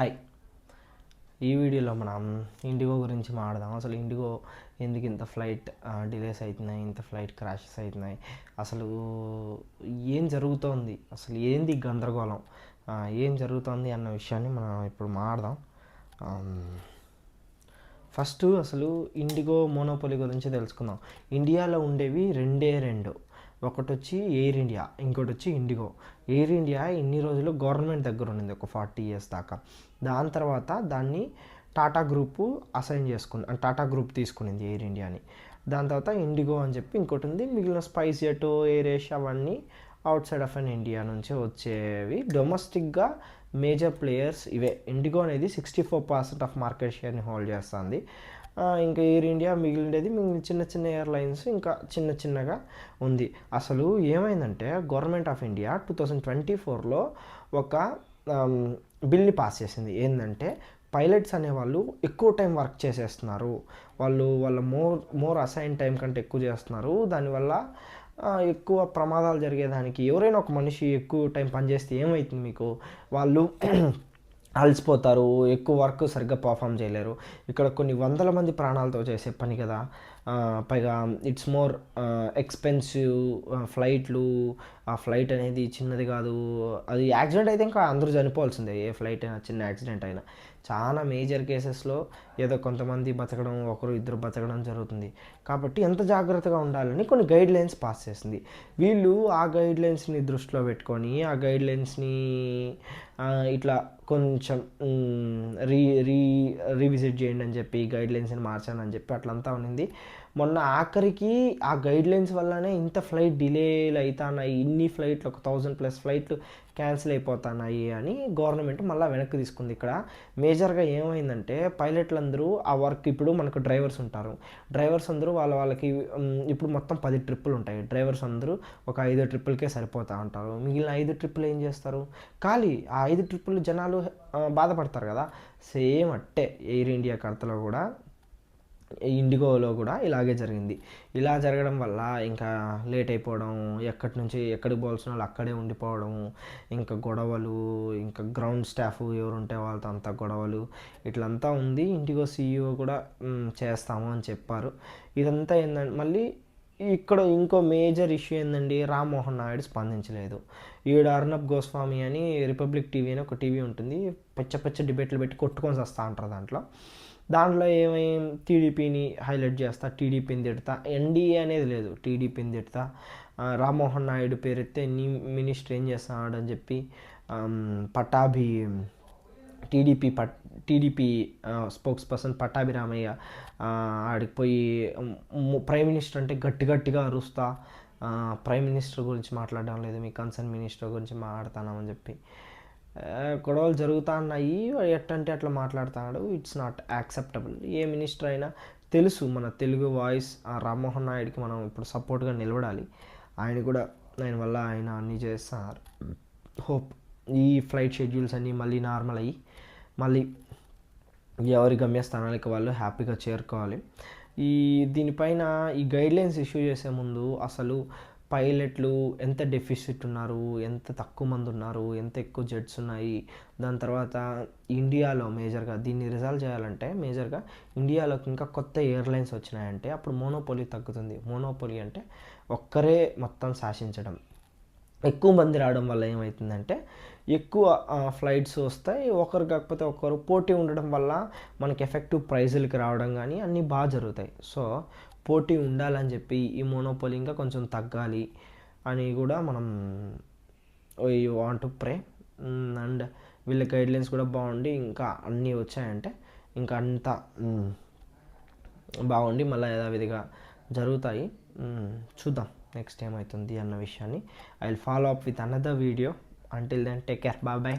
Hi ఈ వీడియోలో మనం ఇండిగో గురించి మాట్లాడదాం. అసలు ఇండిగో ఎందుకు ఇంత ఫ్లైట్ డిలేస్ అవుతున్నాయి ఇంత ఫ్లైట్ క్రాషెస్ అవుతున్నాయి అసలు ఏం జరుగుతోంది? అసలు ఏంది గందరగోళం? ఏం జరుగుతోంది అన్న విషయాన్ని మనం ఇప్పుడు మాట్లాడదాం. ఫస్ట్ అసలు ఇండిగో మోనోపోలీ గురించి తెలుసుకుందాం. ఇండియాలో ఉండేవి రెండే రెండు. ఒకటి వచ్చి ఎయిర్ ఇండియా ఇంకోటి వచ్చి ఇండిగో ఎయిర్ ఇండియా ఇన్ని రోజులు గవర్నమెంట్ దగ్గర ఉండింది ఒక ఫార్టీ ఇయర్స్ దాకా. దాని తర్వాత దాన్ని టాటా గ్రూపు అసైన్ చేసుకుని టాటా గ్రూప్ తీసుకునింది ఎయిర్ ఇండియాని దాని తర్వాత ఇండిగో అని చెప్పి ఇంకోటి ఉంది మిగిలిన స్పైస్ జెట్ ఎయిర్ ఏషియా అవన్నీ outside of an India నుంచి వచ్చేవి. డొమెస్టిక్గా మేజర్ ప్లేయర్స్ ఇవే. ఇండిగో అనేది sixty four percent of market షేర్ని హోల్డ్ చేస్తుంది. ఇంకా ఎయిర్ ఇండియా మిగిలినది మిగిలిన చిన్న చిన్న ఎయిర్లైన్స్ ఇంకా చిన్న చిన్నగా ఉంది. అసలు ఏమైందంటే government of India two thousand twenty ఫోర్లో ఒక బిల్ని పాస్ చేసింది. ఏంటంటే పైలట్స్ అనేవాళ్ళు ఎక్కువ టైం వర్క్ చేసేస్తున్నారు. వాళ్ళు వాళ్ళ మోర్ మోర్ అసైన్ టైం కంటే ఎక్కువ చేస్తున్నారు. దానివల్ల ఎక్కువ ప్రమాదాలు జరిగేదానికి ఎవరైనా ఒక మనిషి ఎక్కువ టైం పనిచేస్తే ఏమవుతుంది మీకు? వాళ్ళు అలసిపోతారు ఎక్కువ వర్క్ సరిగ్గా పర్ఫామ్ చేయలేరు. ఇక్కడ కొన్ని వందల మంది ప్రాణాలతో చేసే పని కదా. పైగా ఇట్స్ మోర్ ఎక్స్పెన్సివ్ ఫ్లైట్లు ఆ ఫ్లైట్ అనేది చిన్నది కాదు. అది యాక్సిడెంట్ అయితే ఇంకా అందరూ చనిపోవాల్సిందే. ఏ ఫ్లైట్ అయినా చిన్న యాక్సిడెంట్ అయినా. చాలా మేజర్ కేసెస్లో ఏదో కొంతమంది బతకడం ఒకరు ఇద్దరు బతకడం జరుగుతుంది. కాబట్టి ఎంత జాగ్రత్తగా ఉండాలని కొన్ని గైడ్ లైన్స్ పాస్ చేసింది. వీళ్ళు ఆ గైడ్ లైన్స్ని దృష్టిలో పెట్టుకొని ఆ గైడ్ లైన్స్ని ఇట్లా కొంచెం రీ రీ రీవిజిట్ చేయండి అని చెప్పి గైడ్లైన్స్ని మార్చాను అని చెప్పి అట్లంతా ఉన్నింది. మొన్న ఆఖరికి ఆ గైడ్లైన్స్ వల్లనే ఇంత ఫ్లైట్ డిలేలు అవుతున్నాయి ఇన్ని ఫ్లైట్లు ఒక థౌజండ్ ప్లస్ ఫ్లైట్లు క్యాన్సిల్ అయిపోతున్నాయి అని గవర్నమెంట్ మళ్ళీ వెనక్కి తీసుకుంది ఇక్కడ. మేజర్గా ఏమైందంటే పైలట్లందరూ ఆ వర్క్ ఇప్పుడు మనకు డ్రైవర్స్ ఉంటారు. డ్రైవర్స్ అందరూ వాళ్ళ వాళ్ళకి ఇప్పుడు మొత్తం పది ట్రిప్పులు ఉంటాయి. డ్రైవర్స్ అందరూ ఒక ఐదు ట్రిప్పులకే సరిపోతూ ఉంటారు. మిగిలిన ఐదు ట్రిప్పులు ఏం చేస్తారు? ఖాళీ ఆ ఐదు ట్రిప్పులు జనాలు బాధపడతారు కదా. సేమ్ అట్టే ఎయిర్ ఇండియా కడతలో కూడా. ఇండిగోలో కూడా ఇలాగే జరిగింది. ఇలా జరగడం వల్ల ఇంకా లేట్ అయిపోవడం ఎక్కడి నుంచి ఎక్కడికి పోవాల్సిన వాళ్ళు అక్కడే ఉండిపోవడం ఇంకా గొడవలు ఇంకా గ్రౌండ్ స్టాఫ్ ఎవరు ఉంటే వాళ్ళతో అంతా గొడవలు ఇట్లంతా ఉంది. ఇండిగో సీఈఓ కూడా చేస్తాము అని చెప్పారు. ఇదంతా ఏంటంటే మళ్ళీ ఇక్కడ ఇంకో మేజర్ ఇష్యూ ఏందండి రామ్మోహన్ నాయుడు స్పందించలేదు. ఈడ అర్నబ్ గోస్వామి అని రిపబ్లిక్ టీవీ అని ఒక టీవీ ఉంటుంది. పచ్చ పచ్చ డిబేట్లు పెట్టి కొట్టుకొని వస్తూ ఉంటారు దాంట్లో. దాంట్లో ఏమేం టీడీపీని హైలైట్ చేస్తా టీడీపీని తిడతా? ఎన్డీఏ అనేది లేదు. టీడీపీని తిడతా. రామ్మోహన్ నాయుడు పేరెత్తే నీ మినిస్టర్ ఏం చేస్తున్నాడు అని చెప్పి పట్టాభి పటాభి టీడీపీ పట్ TDP spokesperson Pattabhi Ramaiah ఆడికి పోయి ప్రైమ్ మినిస్టర్ అంటే గట్టి గట్టిగా అరుస్తా. ప్రైమ్ మినిస్టర్ గురించి మాట్లాడడం లేదు. మీ కన్సర్న్ మినిస్టర్ గురించి మాట్లాడతానని చెప్పి. గొడవలు జరుగుతున్నాయి ఎట్టంటే అట్లా మాట్లాడుతున్నాడు ఇట్స్ నాట్ యాక్సెప్టబుల్ ఏ మినిస్టర్ అయినా తెలుసు మన తెలుగు వాయిస్ ఆ రామ్మోహన్ నాయుడికి మనం ఇప్పుడు సపోర్ట్గా నిలబడాలి. ఆయన కూడా ఆయన వల్ల ఆయన అన్నీ చేస్తున్నారు హోప్ ఈ ఫ్లైట్ షెడ్యూల్స్ అన్నీ మళ్ళీ నార్మల్ అయ్యి మళ్ళీ ఎవరి గమ్యస్థానానికి వాళ్ళు హ్యాపీగా చేరుకోవాలి. ఈ దీనిపైన ఈ గైడ్లైన్స్ ఇష్యూ చేసే ముందు అసలు పైలట్లు ఎంత డెఫిసిట్ ఉన్నారు ఎంత తక్కువ మంది ఉన్నారు ఎంత ఎక్కువ జెట్స్ ఉన్నాయి. దాని తర్వాత ఇండియాలో మేజర్గా దీన్ని రిజాల్వ్ చేయాలంటే మేజర్గా ఇండియాలోకి ఇంకా కొత్త ఎయిర్లైన్స్ వచ్చినాయంటే అప్పుడు మోనోపోలీ తగ్గుతుంది. మోనోపోలీ అంటే ఒక్కరే మొత్తం శాసించడం. ఎక్కువ మంది రావడం వల్ల ఏమవుతుందంటే ఎక్కువ ఫ్లైట్స్ వస్తాయి. ఒకరు కాకపోతే ఒకరు పోటీ ఉండడం వల్ల మనకి ఎఫెక్టివ్ ప్రైజులకి రావడం కానీ అన్నీ బాగా జరుగుతాయి. సో పోటీ ఉండాలని చెప్పి ఈ మోనోపోలి ఇంకా కొంచెం తగ్గాలి అని కూడా మనం ఈ వాంట్ టు ప్రే అండ్ వీళ్ళ గైడ్లైన్స్ కూడా బాగుండి ఇంకా అన్నీ వచ్చాయంటే ఇంకా అంత బాగుండి మళ్ళీ యథావిధిగా జరుగుతాయి. చూద్దాం నెక్స్ట్ ఏమవుతుంది అన్న విషయాన్ని. I will follow up with another video until then take care bye bye